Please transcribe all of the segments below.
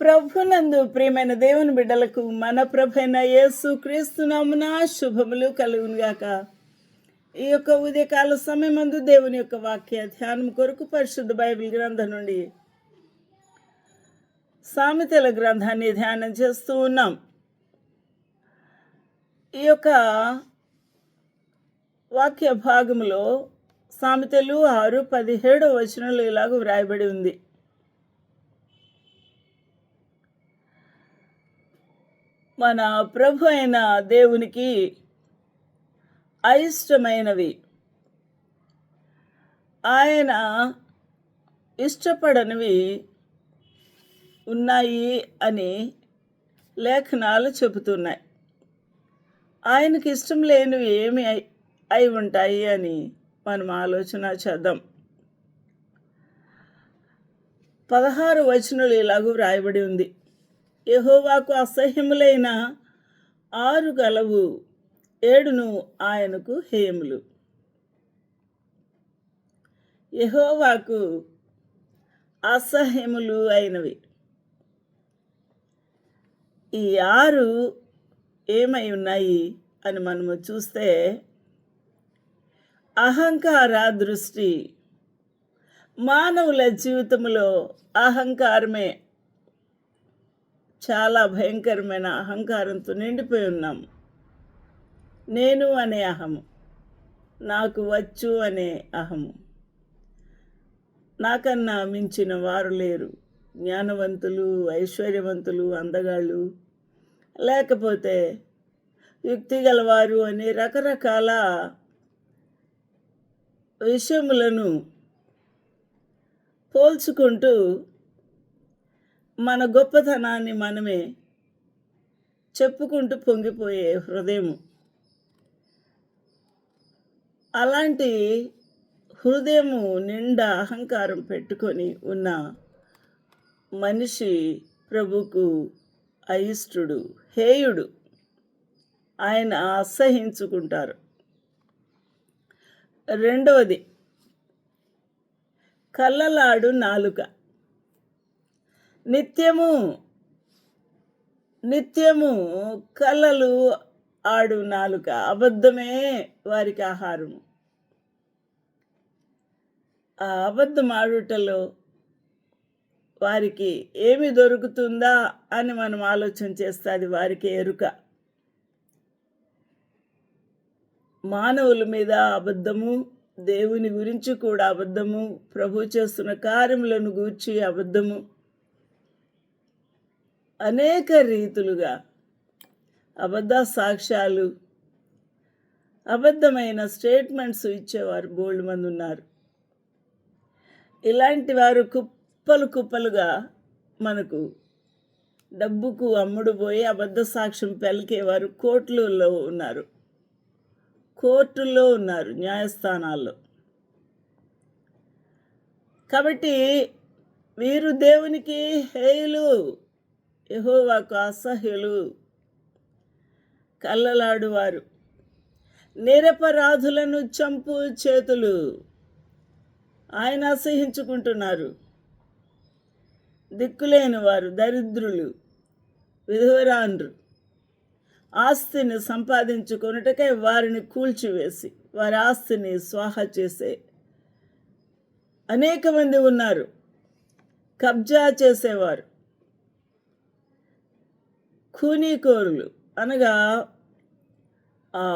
ప్రభునందు ప్రియమైన దేవుని బిడ్డలకు మన ప్రభైన యేసు క్రీస్తునామున శుభములు కలుగునుగాక. ఈ యొక్క ఉదయకాల సమయమందు దేవుని యొక్క వాక్య ధ్యానం కొరకు పరిశుద్ధ బైబిల్ గ్రంథం నుండి సామెతల గ్రంథాన్ని ధ్యానం చేస్తూ ఉన్నాం. ఈ యొక్క వాక్య భాగంలో సామెతలు ఆరు పదిహేడు వచనాలు ఇలాగ వ్రాయబడి ఉంది. మన ప్రభు అయిన దేవునికి అయిష్టమైనవి. ఆయన ఇష్టపడనివి ఉన్నాయి అని లేఖనాలు చెబుతున్నాయి. ఆయనకి ఇష్టం లేనివి ఏమి అయి అయి ఉంటాయి అని మనం ఆలోచన చేద్దాం. పదహారు వచనలు ఇలాగూ వ్రాయబడి ఉంది. యహోవాకు అసహ్యములైన ఆరు గలవు. ఏడును ఆయనకు హేయములు. యహోవాకు అసహ్యములు అయినవి. ఈ ఆరు ఏమై ఉన్నాయి అని మనము చూస్తే అహంకార దృష్టి మానవుల జీవితంలో అహంకారమే చాలా భయంకరమైన అహంకారంతో నిండిపోయి ఉన్నాము నేను అనే అహము నాకు వచ్చు అనే అహము. నాకన్నా మించిన వారు లేరు. జ్ఞానవంతులు ఐశ్వర్యవంతులు అందగాళ్ళు. లేకపోతే యుక్తి గలవారు అనే రకరకాల విషయములను పోల్చుకుంటూ మన గొప్పతనాన్ని మనమే చెప్పుకుంటూ పొంగిపోయే హృదయం అలాంటి హృదయము నిండా అహంకారం పెట్టుకొని ఉన్న మనిషి ప్రభుకు అయిష్టుడు హేయుడు ఆయన అసహించుకుంటారు. రెండవది కళ్ళలాడు నాలుక. నిత్యము నిత్యము కళ్ళలు ఆడు నాలుక. అబద్ధమే వారికి ఆహారము. ఆ అబద్ధం ఆడుటలో వారికి ఏమి దొరుకుతుందా అని మనం ఆలోచన చేస్తుంది వారికి ఎరుక. మానవుల మీద అబద్ధము దేవుని గురించి కూడా అబద్ధము ప్రభు చేస్తున్న కార్యములను గూర్చి అబద్ధము అనేక రీతులుగా అబద్ధ సాక్ష్యాలు అబద్ధమైన స్టేట్మెంట్స్ ఇచ్చేవారు బోల్డ్ మంది ఉన్నారు. ఇలాంటి వారు కుప్పలు కుప్పలుగా మనకు డబ్బుకు అమ్ముడుపోయి అబద్ధ సాక్ష్యం పలికేవారు కోర్టులలో ఉన్నారు. కోర్టుల్లో ఉన్నారు న్యాయస్థానాల్లో. కాబట్టి వీరు దేవునికి హేయులు. యహోవాకు అసహ్యులు కళ్ళలాడువారు నిరపరాధులను చంపు చేతులు ఆయన అసహించుకుంటున్నారు. దిక్కులేని వారు దరిద్రులు విధవరాండ్రు ఆస్తిని సంపాదించుకొనుటకై వారిని కూల్చివేసి వారి ఆస్తిని స్వాహ చేసే అనేక మంది ఉన్నారు. కబ్జా చేసేవారు కూనీకోరులు అనగా ఆ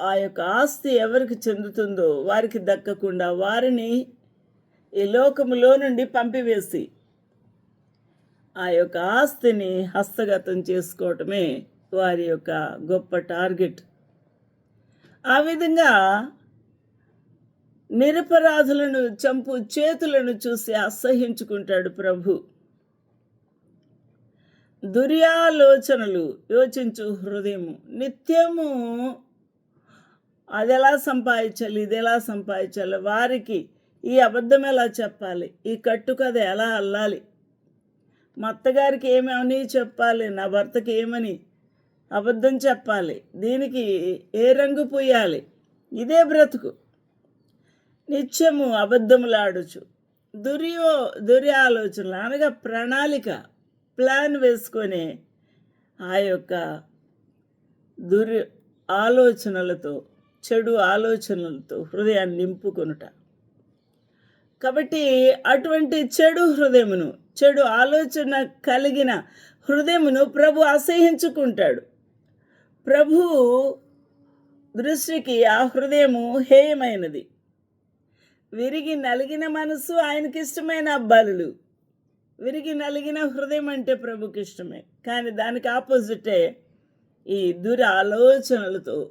ఆ యొక్క ఆస్తి ఎవరికి చెందుతుందో వారికి దక్కకుండా వారిని ఈ లోకములో నుండి పంపివేసి ఆ యొక్క ఆస్తిని హస్తగతం చేసుకోవటమే వారి యొక్క గొప్ప టార్గెట్. ఆ విధంగా నిరపరాధులను చంపు చేతులను చూసి అసహించుకుంటాడు ప్రభు. దుర్యాలోచనలు యోచించు హృదయము. నిత్యము అది ఎలా సంపాదించాలి ఇది ఎలా సంపాదించాలి వారికి ఈ అబద్ధం ఎలా చెప్పాలి ఈ కట్టుకథ ఎలా అల్లాలి? మా అత్తగారికి ఏమని చెప్పాలి నా భర్తకి ఏమని అబద్ధం చెప్పాలి దీనికి ఏ రంగు పూయాలి? ఇదే బ్రతుకు. నిత్యము అబద్ధములాడుచు. దుర్యో దుర్యాలోచనలు అనగా ప్రణాళిక. ప్లాన్ వేసుకొని ఆ యొక్క దుర్ ఆలోచనలతో చెడు ఆలోచనలతో హృదయాన్ని నింపుకొనుట. కాబట్టి అటువంటి చెడు హృదయమును చెడు ఆలోచన కలిగిన హృదయమును ప్రభు అసహించుకుంటాడు ప్రభు దృష్టికి ఆ హృదయము హేయమైనది. విరిగి నలిగిన మనసు ఆయనకి ఇష్టమైన బలులు విరిగి నలిగిన హృదయం అంటే ప్రభుకి ఇష్టమే. కానీ దానికి ఆపోజిటే ఈ దుర ఆలోచనలతో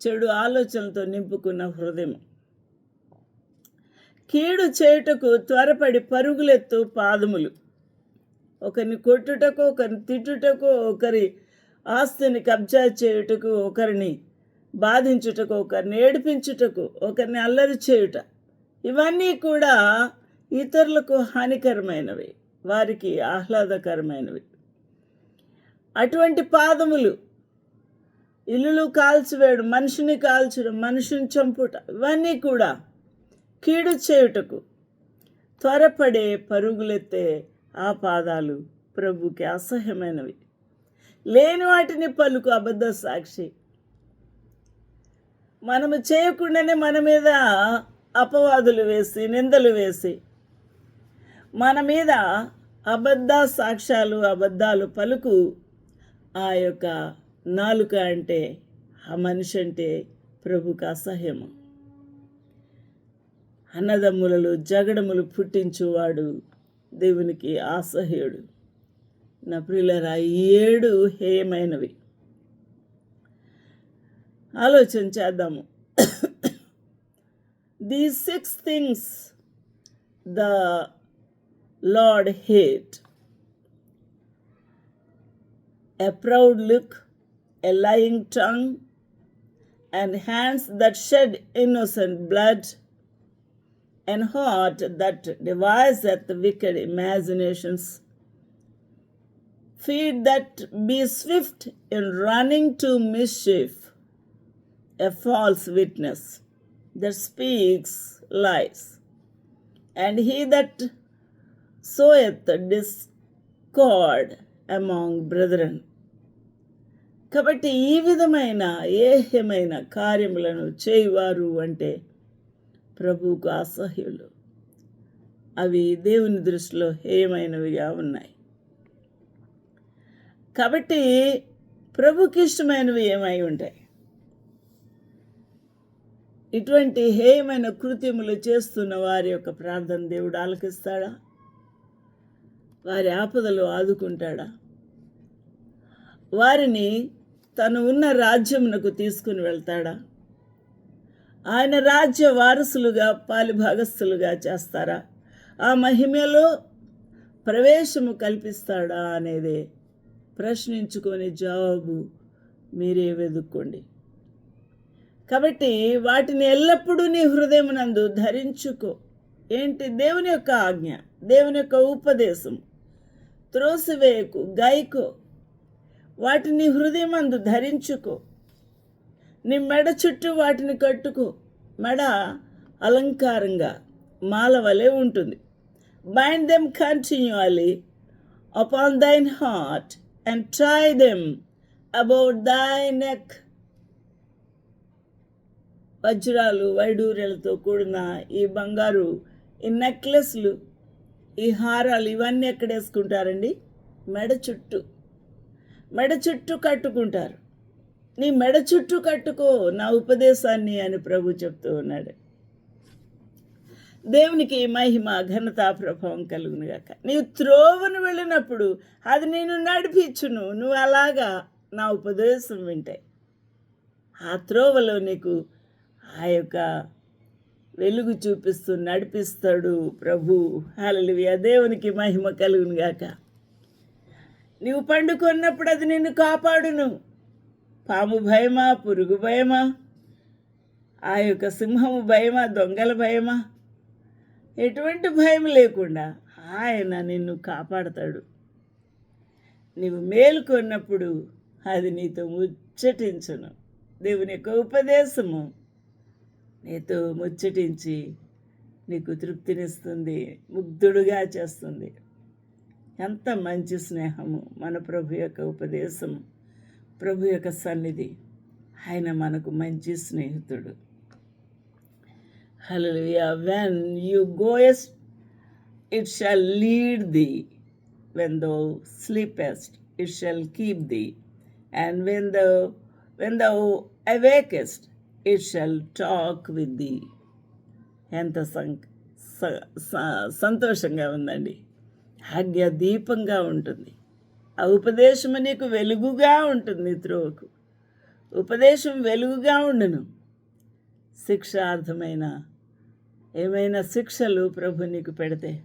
చెడు ఆలోచనలతో నింపుకున్న హృదయం. కీడు చేయుటకు త్వరపడి పరుగులెత్తు పాదములు. ఒకరిని కొట్టుటకు ఒకరిని తిట్టుటకు ఒకరి ఆస్తిని కబ్జా చేయుటకు ఒకరిని బాధించుటకు ఒకరిని ఏడిపించుటకు ఒకరిని అల్లరి చేయుట. ఇవన్నీ కూడా ఇతరులకు హానికరమైనవి. వారికి ఆహ్లాదకరమైనవి. అటువంటి పాదములు ఇల్లులు కాల్చివేయడం మనిషిని కాల్చడం మనిషిని చంపుట ఇవన్నీ కూడా కీడు చేయుటకు త్వరపడే పరుగులెత్తే ఆ పాదాలు ప్రభుకి అసహ్యమైనవి. లేని వాటిని పలుకు అబద్ధ సాక్షి. మనము చేయకుండానే మన మీద అపవాదులు వేసి నిందలు వేసి మన మీద అబద్ధ సాక్ష్యాలు అబద్ధాలు పలుకు ఆ యొక్క నాలుక అంటే ఆ మనిషి అంటే ప్రభుకు అసహ్యము. అన్నదమ్ములలో జగడములు పుట్టించువాడు దేవునికి అసహ్యుడు. నా ప్రియులరా ఏడు హేయమైనవి. ఆలోచన చేద్దాము. The six things the Lord hate. A proud look, a lying tongue, and hands that shed innocent blood, and heart that deviseth wicked imaginations. Feet that be swift in running to mischief, a false witness that speaks lies, and he that soweth discord among brethren కాబట్టి ఈ విధమైన ఏహ్యమైన కార్యములను చేయువారు అంటే ప్రభువుకు అసహ్యులు. అవి దేవుని దృష్టిలో హేయమైనవిగా ఉన్నాయి. కాబట్టి ప్రభుకి ఇష్టమైనవి ఏమై ఉంటాయి? ఇటువంటి హేయమైన కృత్యములు చేస్తున్న వారి యొక్క ప్రార్థన దేవుడు ఆలకిస్తాడా? వారి ఆపదలు ఆదుకుంటాడా? వారిని తను ఉన్న రాజ్యమునకు తీసుకుని వెళ్తాడా? ఆయన రాజ్య వారసులుగా పాలిభాగస్థులుగా చేస్తారా? ఆ మహిమలో ప్రవేశము కల్పిస్తాడా అనేది ప్రశ్నించుకొని జవాబు మీరే వెదుక్కోండి. కాబట్టి వాటిని ఎల్లప్పుడూ నీ హృదయమునందు ధరించుకో. ఏంటి? దేవుని యొక్క ఆజ్ఞ దేవుని యొక్క ఉపదేశం. త్రోసివేయకు గైకు వాటిని హృదయమందు ధరించుకో. నీ మెడ చుట్టూ వాటిని కట్టుకో. మెడ అలంకారంగా మాల వలె ఉంటుంది. Bind them continually upon thine heart and tie them about thy neck వజ్రాలు వైడూర్యలతో కూడిన ఈ బంగారు ఈ నెక్లెస్లు ఈ హారాలు ఇవన్నీ ఎక్కడ వేసుకుంటారండి మెడ చుట్టూ. మెడ చుట్టూ కట్టుకుంటారు. నీ మెడ చుట్టూ కట్టుకో నా ఉపదేశాన్ని అని ప్రభు చెప్తూ ఉన్నాడు. దేవునికి మహిమ ఘనత ప్రభావం కలుగును గాక. నీవు త్రోవను వెళ్ళినప్పుడు అది నేను నడిపించును. నువ్వు అలాగా నా ఉపదేశం వింటాయి ఆ త్రోవలో నీకు ఆ యొక్క వెలుగు చూపిస్తూ నడిపిస్తాడు ప్రభు. హల్లెలూయా దేవునికి మహిమ కలుగును గాక. నీవు పండుకొన్నప్పుడు అది నిన్ను కాపాడును. పాము భయమా పురుగు భయమా ఆ యొక్క సింహము భయమా దొంగల భయమా? ఎటువంటి భయం లేకుండా ఆయన నిన్ను కాపాడతాడు. నీవు మేలుకొన్నప్పుడు అది నీతో ముచ్చటించును. దేవుని యొక్క ఉపదేశము నీతో ముచ్చటించి నీకు తృప్తినిస్తుంది ముగ్ధుడుగా చేస్తుంది. ఎంత మంచి స్నేహము మన ప్రభు యొక్క ఉపదేశం ప్రభు యొక్క సన్నిధి. ఆయన మనకు మంచి స్నేహితుడు. Hallelujah when you goest it shall lead thee when thou sleepest it shall keep thee and when the when the awakest it shall talk with thee ఎంత సం స- స- సంతోషంగా ఉందండి. ఆజ్ఞ దీపంగా ఉంటుంది. ఆ ఉపదేశము నీకు వెలుగుగా ఉంటుంది త్రోవకు. ఉపదేశం వెలుగుగా ఉండును. శిక్షార్థమైన ఏమైనా శిక్షలు ప్రభు నీకు పెడితే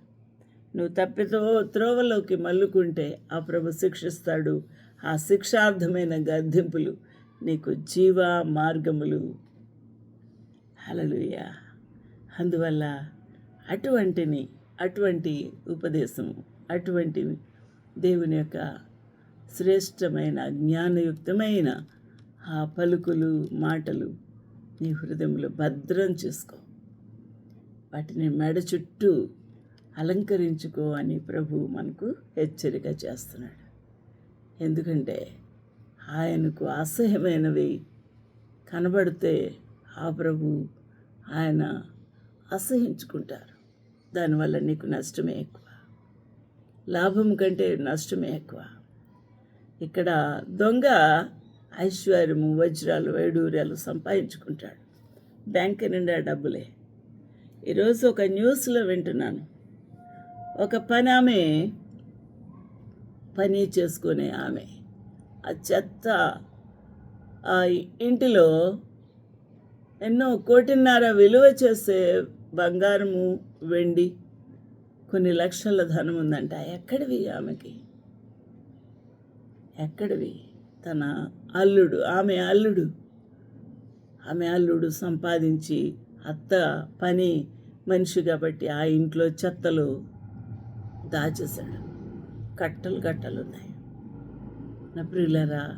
నువ్వు తప్పితో త్రోవలోకి మల్లుకుంటే ఆ ప్రభు శిక్షిస్తాడు. ఆ శిక్షార్థమైన గద్దింపులు నీకు జీవ మార్గములు హలలుయ అందువల్ల అటువంటిని అటువంటి ఉపదేశం అటువంటి దేవుని యొక్క శ్రేష్టమైన జ్ఞానయుక్తమైన ఆ పలుకులు మాటలు నీ హృదయంలో భద్రం చేసుకో. వాటిని మెడ చుట్టూ అలంకరించుకో అని ప్రభు మనకు హెచ్చరిక చేస్తున్నాడు. ఎందుకంటే ఆయనకు అసహ్యమైనవి కనబడితే ఆ ప్రభు ఆయన అసహించుకుంటారు. దానివల్ల నీకు నష్టమే ఎక్కువ. లాభం కంటే నష్టమే ఎక్కువ. ఇక్కడ దొంగ ఐశ్వర్యము వజ్రాలు వైడూర్యాలు సంపాదించుకుంటాడు. బ్యాంక్ నిండా డబ్బులే. ఈరోజు ఒక న్యూస్లో వింటున్నాను. ఒక పని ఆమె పని చేసుకునే ఆమె. ఆ చెత్త ఆ ఇంటిలో ఎన్నో కోటిన్నర విలువ చేసే బంగారము వెండి కొన్ని లక్షల ధనం ఉందంట. ఎక్కడివి ఆమెకి? ఎక్కడివి? తన అల్లుడు ఆమె అల్లుడు. ఆమె అల్లుడు సంపాదించి అత్త పని మనిషి కాబట్టి ఆ ఇంట్లో చెత్తలు దాచేశాడు. కట్టలు కట్టలు ఉన్నాయి. నా ప్రియులరా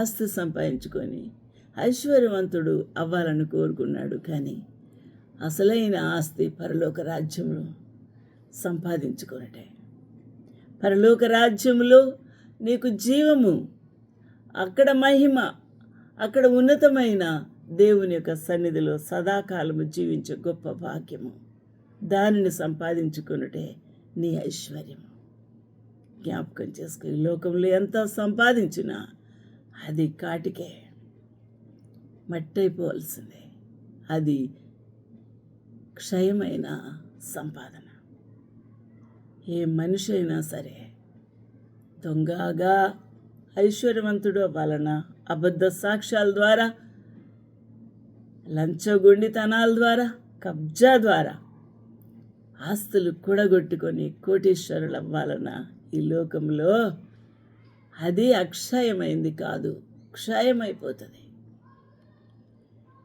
ఆస్తి సంపాదించుకొని ఐశ్వర్యవంతుడు అవ్వాలని కోరుకున్నాడు. కానీ అసలైన ఆస్తి పరలోక రాజ్యంలో సంపాదించుకున్నటే పరలోక రాజ్యములో నీకు జీవము అక్కడ మహిమ అక్కడ ఉన్నతమైన దేవుని యొక్క సన్నిధిలో సదాకాలము జీవించే గొప్ప భాగ్యము. దానిని సంపాదించుకున్నటే నీ ఐశ్వర్యము. జ్ఞాపకం చేసుకుని లోకంలో ఎంత సంపాదించినా అది కాటికే. మట్టి అయిపోవలసిందే అది క్షయమైన సంపాదన. ఏ మనిషి అయినా సరే దొంగగా ఐశ్వర్యవంతుడు వలన అబద్ధ సాక్ష్యాల ద్వారా లంచగొండితనాల ద్వారా కబ్జా ద్వారా ఆస్తులు కూడగొట్టుకొని కోటీశ్వరులు అవ్వాలన్నా ఈ లోకంలో అది అక్షయమైంది కాదు క్షయమైపోతుంది.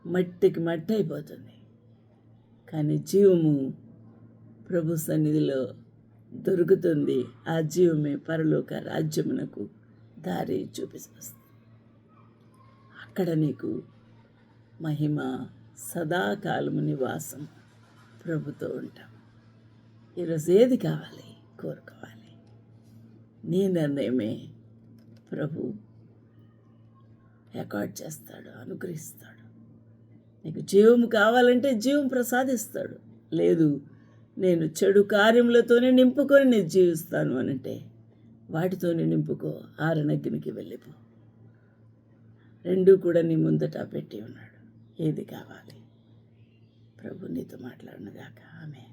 మట్టికి మట్టి అయిపోతుంది. కానీ జీవము ప్రభు సన్నిధిలో దొరుకుతుంది. ఆ జీవమే పరలోక రాజ్యమునకు దారి చూపిస్తుంది. అక్కడ నీకు మహిమ సదాకాలము నివాసం ప్రభుతో ఉంటాం. ఈరోజు ఏది కావాలి? కోరుకోవాలి. నీ నిర్ణయమే ప్రభు రికార్డ్ చేస్తాడు అనుగ్రహిస్తాడు. నీకు జీవం కావాలంటే జీవం ప్రసాదిస్తాడు. లేదు నేను చెడు కార్యములతోనే నింపుకొని నేను జీవిస్తాను అనంటే వాటితోనే నింపుకో ఆరనగ్గినికి వెళ్ళిపో. రెండూ కూడా నీ ముందట పెట్టి ఉన్నాడు. ఏది కావాలి? ప్రభు నీతో మాట్లాడినగాక. ఆమె